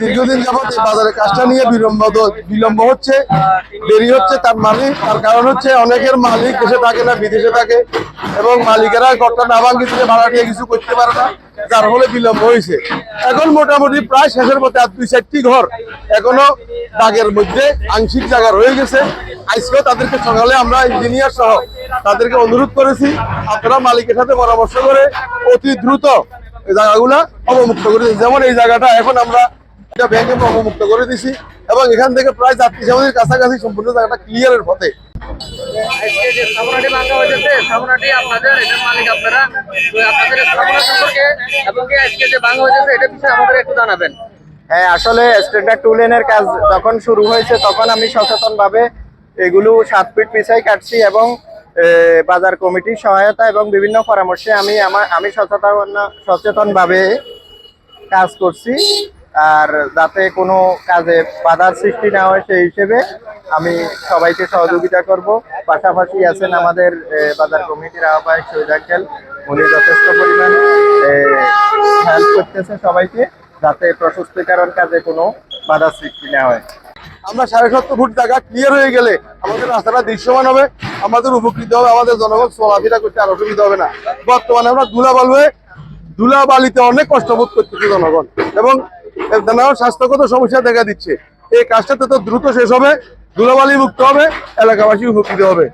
দীর্ঘদিন যাবত এই বাজারে কাজটা নিয়ে বিলম্ব বিলম্ব হচ্ছে, দেরি হচ্ছে তার মালিক তার কারণ হচ্ছে অনেকের মালিক দেশে থাকে না, বিদেশে থাকে এবং মালিকেরা ঘরটা না ভাঙ্গি দিলে ভাড়া নিয়ে কিছু করতে পারে না, যার ফলে বিলম্ব হয়েছে। এখন মোটামুটি প্রায় শেষের মধ্যে আর দুই চারটি ঘর এখনও দাগের মধ্যে আংশিক জায়গা রয়ে গেছে। আজকেও তাদেরকে সকালে আমরা ইঞ্জিনিয়ার সহ তাদেরকে অনুরোধ করেছি, আপনারা মালিকের সাথে পরামর্শ করে অতি দ্রুত জায়গাগুলা অবমুক্ত করে দিয়েছি যেমন এই জায়গাটা এখন আমরা এটা ব্যাংকে অবমুক্ত করে দিছি এবং এখান থেকে প্রায় যাত্রী সমাধির কাছাকাছি সম্পূর্ণ জায়গাটা ক্লিয়ারের পথে। আজকে যে স্থাপনাটি হয়েছে স্থাপনাটি আপনাদের এটার মালিক আপনারা। তো আপনাদের স্থাপনা সম্পর্কে এবং কি আজকে যে হয়েছে এটা বিষয়ে আমাদের একটু জানাবেন। হ্যাঁ আসলে স্ট্যান্ডার্ড টু লেনের কাজ যখন শুরু হয়েছে তখন আমি সচেতন ভাবে এগুলো সাত ফিট পিছাই কাটছি এবং বাজার কমিটির সহায়তা এবং বিভিন্ন পরামর্শে আমি আমার আমি সচেতন সচেতন ভাবে কাজ করছি। আর যাতে কোনো কাজে বাধার সৃষ্টি না হয় সেই হিসেবে আমি সবাইকে সহযোগিতা করব। পাশাপাশি আছেন আমাদের বাজার কমিটির আহ্বায়ক শহীদ আঙ্কেল উনি যথেষ্ট পরিমাণ হেল্প করতেছে সবাইকে যাতে প্রশস্তিকরণ কাজে কোনো বাধা সৃষ্টি না হয়। আমরা সাড়ে সত্তর ফুট জায়গা ক্লিয়ার হয়ে গেলে আমাদের রাস্তাটা দৃশ্যমান হবে, আমাদের উপকৃত হবে, আমাদের জনগণ চলাফেরা করতে আর অসুবিধা হবে না। বর্তমানে আমরা ধুলাবালুয়ে, ধুলাবালিতে অনেক কষ্ট বোধ করতেছি জনগণ। এবং নানান স্বাস্থ্যগত সমস্যা দেখা দিচ্ছে। এই কাজটাতে তো দ্রুত শেষ হবে, ধুলাবালি মুক্ত হবে এলাকাবাসী উপকৃত হবে।